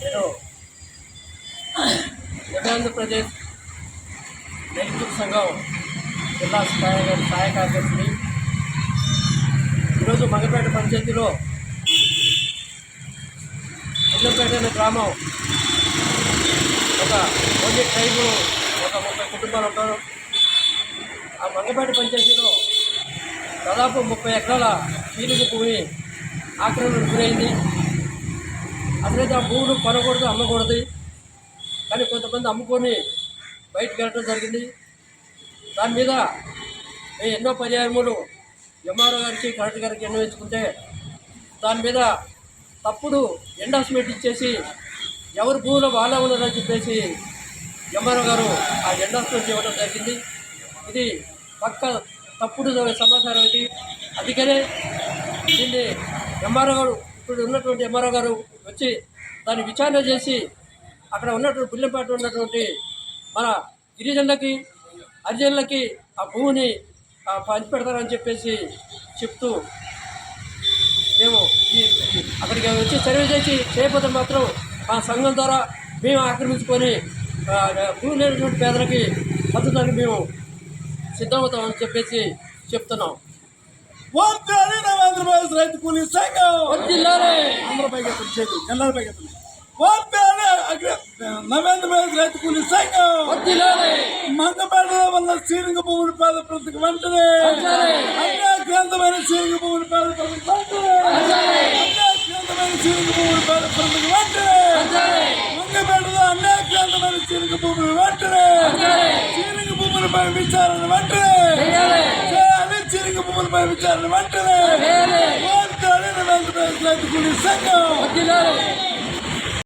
నేను ఆంధ్రప్రదేశ్ రైతు సంఘం జిల్లా స్థాయి సహాయ కార్యదర్శిని. ఈరోజు మగపేట పంచాయతీలో ఇల్లపేట అనే గ్రామం ఒక ఓన్లీ ట్రైబు ఒక ముప్పై కుటుంబాలు ఉంటారు. ఆ మంగపేట పంచాయతీలో దాదాపు ముప్పై ఎకరాల చీలిక భూమి ఆక్రమణకు గురైంది. అసలైతే ఆ భూములు కొనకూడదు అమ్మకూడదు. కానీ కొంతమంది అమ్ముకొని బయటకు వెళ్ళడం జరిగింది. దాని మీద మేము ఎన్నో పర్యాయములు ఎంఆర్ఓ గారికి కలెక్టర్ గారికి ఎన్నోయించుకుంటే దాని మీద తప్పుడు ఎండాస్మెంట్ ఇచ్చేసి ఎవరు భూమిలో వాళ్ళే ఉన్నారని చెప్పేసి ఎంఆర్ఓ గారు ఆ ఎండాస్మెంట్ ఇవ్వడం జరిగింది. ఇది పక్క తప్పుడు సమాచారం ఇది. అందుకనే దీన్ని ఎంఆర్ఓ గారు ఇప్పుడు ఉన్నటువంటి ఎంఆర్ఓ గారు వచ్చి దాన్ని విచారణ చేసి అక్కడ ఉన్నటువంటి పుల్లెంపేట ఉన్నటువంటి మన గిరిజనులకి హరిజనులకి ఆ భూమిని పంచిపెడతారని చెప్పేసి చెప్తూ మేము ఈ అక్కడికి వచ్చి సర్వే చేసి చేయకపోతే మాత్రం మా సంఘం ద్వారా మేము ఆక్రమించుకొని భూమి లేనటువంటి పేదలకి మద్దతుకి మేము సిద్ధమవుతామని చెప్పేసి చెప్తున్నాం. వంతేని ఆంధ్రప్రదేశ్ రైతు కూలీ సంఘం వర్ధిల్లాలి. అందరిపైకి ఎత్తండి చేతులు జనాలపైకి ఎత్తండి వంతేని నవేంద్రప్రదేశ్ రైతు కూలీ సంఘం వర్ధిల్లాలి. మంగపేటలో ఉన్న సీలింగ భూముల పేద ప్రతికి వెంటనే పంచాలి. అన్యాక్రాంతమైన సీలింగ భూముల పేద ప్రతికి వెంటనే అన్యాక్రాంతమైన సీలింగ భూముల పేద ప్రతికి వెంటనే పంచాలి. మంగపేటలో అన్యాక్రాంతమైన సీలింగ భూములు వెంటనే పంచాలి. సీలింగ భూములపై విచారణ వెంటనే చేయాలి. చేయాలి భూములపై విచారణ వెంటనే సంఘం.